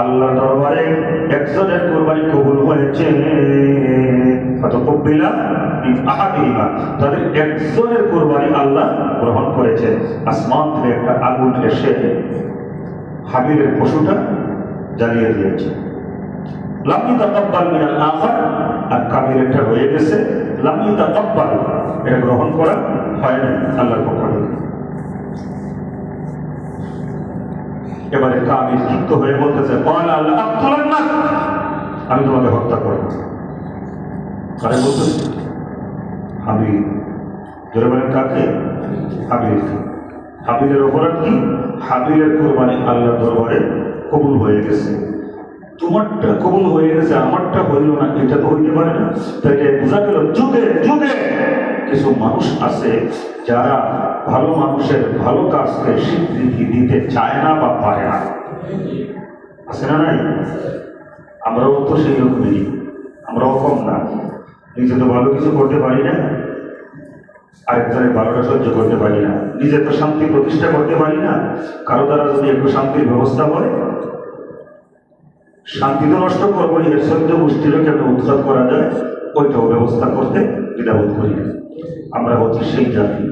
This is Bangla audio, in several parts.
আল্লাহর দরবারে একজনের কুরবানি কবুল হয়েছে। তাদের একজনের কুরবানি আল্লাহ গ্রহণ করেছে। আসমান থেকে একটা আগুন এসে হাবিলের পশুটা জ্বালিয়ে দিয়েছে। লামি তাকাব্বাল মিনাল আখার আর কাবিরেরটা রয়ে গেছে। লামি তাকাব্বাল এটা গ্রহণ করা হয় আল্লাহর পক্ষ থেকে। এবারে কাবির ক্ষিপ্ত হয়ে বলতেছে আমি তোমাকে হত্যা করব। কারে বলতেছে? হাবিল জোরে বলেন কাকে? হাবিল হাবিলের অপরাধ কি? হাবিলের কোরবানি আল্লাহর দরবারে কবুল হয়ে গেছে। তোমারটা কবুল হয়ে গেছে, আমারটা হইল না, এটা তো হইতে পারে না। তাই বোঝা গেল, যুগে যুগে কিছু মানুষ আছে যারা ভালো মানুষের ভালো কাজকে স্বীকৃতি দিতে চায় না বা পারে না। আছে না নাই? আমরাও তো সেই রকমই আমরাও কম না। নিজে তো ভালো কিছু করতে পারি না। আরেকজনের ভালোটা সহ্য করতে পারি না। নিজে তো শান্তি প্রতিষ্ঠা করতে পারি না। কারও দ্বারা যদি একটু শান্তির ব্যবস্থা হয়, শান্তি তো নষ্ট করব এর সহ্য গোষ্ঠীরও কেন উৎখাত করা যায়? ওইটাও ব্যবস্থা করতে দ্বিধাবোধ করি আমরা হচ্ছি সেই জাতি।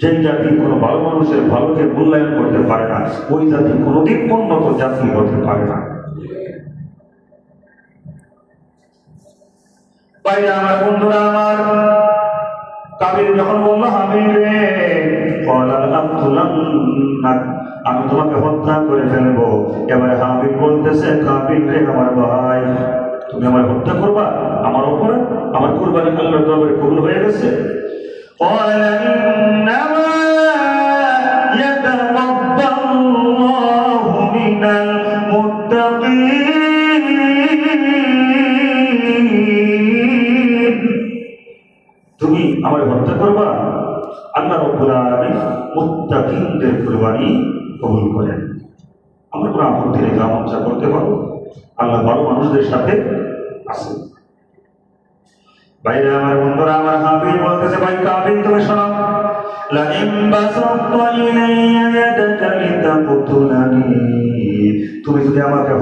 যেই জাতি কোনো ভালো মানুষের ভালোকে মূল্যায়ন করতে পারে না, ওই জাতি কোনোদিন উন্নত জাতি হতে পারে না। আমি তোমাকে হত্যা করে ফেলব। এবারে হাবিব বলতেছে কাবির রে, আমার ভাই। তুমি আমার হত্যা করবা, আমার অপরাধ, আমার কোরবানি আল্লাহর দরবারে কবুল হয়ে গেছে। তুমি আমার হত্যা করবা, আল্লাহ রব্বুল আলমিন মুত্তাকিনদের কোরবানি কবুল করেন। আমরা কোনো আপত্তি রেখে আমল করতে পারব। আল্লাহ ভালো মানুষদের সাথে আছে। বাইরে আমার বন্ধুরা, আমার হাবিল বলতেছে, ভাই কাবিল তুমি শোনো তুমি যদি আমাকে